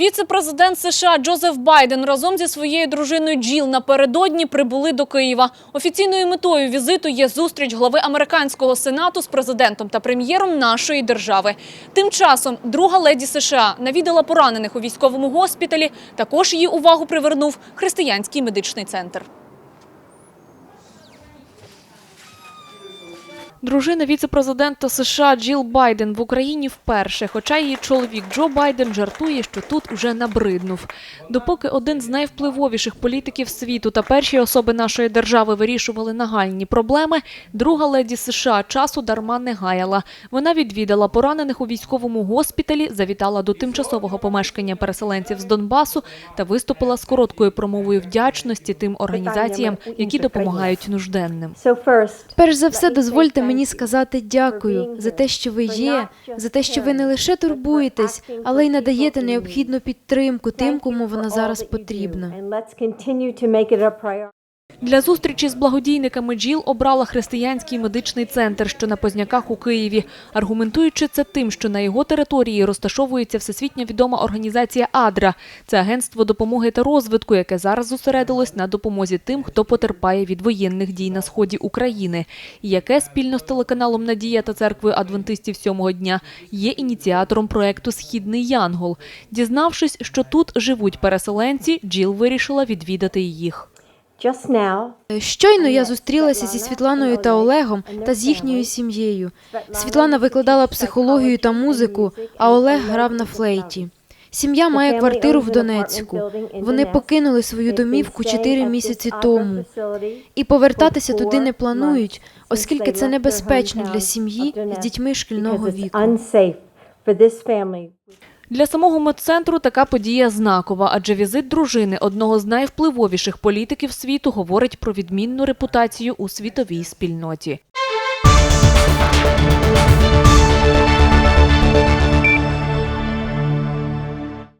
Віце-президент США Джозеф Байден разом зі своєю дружиною Джіл напередодні прибули до Києва. Офіційною метою візиту є зустріч глави американського сенату з президентом та прем'єром нашої держави. Тим часом друга леді США навідала поранених у військовому госпіталі. Також її увагу привернув християнський медичний центр. Дружина віце-президента США Джіл Байден в Україні вперше, хоча її чоловік Джо Байден жартує, що тут уже набриднув. Допоки один з найвпливовіших політиків світу та перші особи нашої держави вирішували нагальні проблеми, друга леді США часу дарма не гаяла. Вона відвідала поранених у військовому госпіталі, завітала до тимчасового помешкання переселенців з Донбасу та виступила з короткою промовою вдячності тим організаціям, які допомагають нужденним. Перш за все, дозвольте мені сказати дякую за те, що ви є, за те, що ви не лише турбуєтесь, але й надаєте необхідну підтримку тим, кому вона зараз потрібна. Для зустрічі з благодійниками Джіл обрала християнський медичний центр, що на Позняках у Києві, аргументуючи це тим, що на його території розташовується всесвітньо відома організація АДРА. Це агентство допомоги та розвитку, яке зараз зосередилось на допомозі тим, хто потерпає від воєнних дій на сході України, яке спільно з телеканалом Надія та церквою адвентистів сьомого дня є ініціатором проекту Східний Янгол. Дізнавшись, що тут живуть переселенці, Джіл вирішила відвідати їх. Щойно я зустрілася зі Світланою та Олегом та з їхньою сім'єю. Світлана викладала психологію та музику, а Олег грав на флейті. Сім'я має квартиру в Донецьку. Вони покинули свою домівку чотири місяці тому. І повертатися туди не планують, оскільки це небезпечно для сім'ї з дітьми шкільного віку. Для самого медцентру така подія знакова, адже візит дружини одного з найвпливовіших політиків світу говорить про відмінну репутацію у світовій спільноті.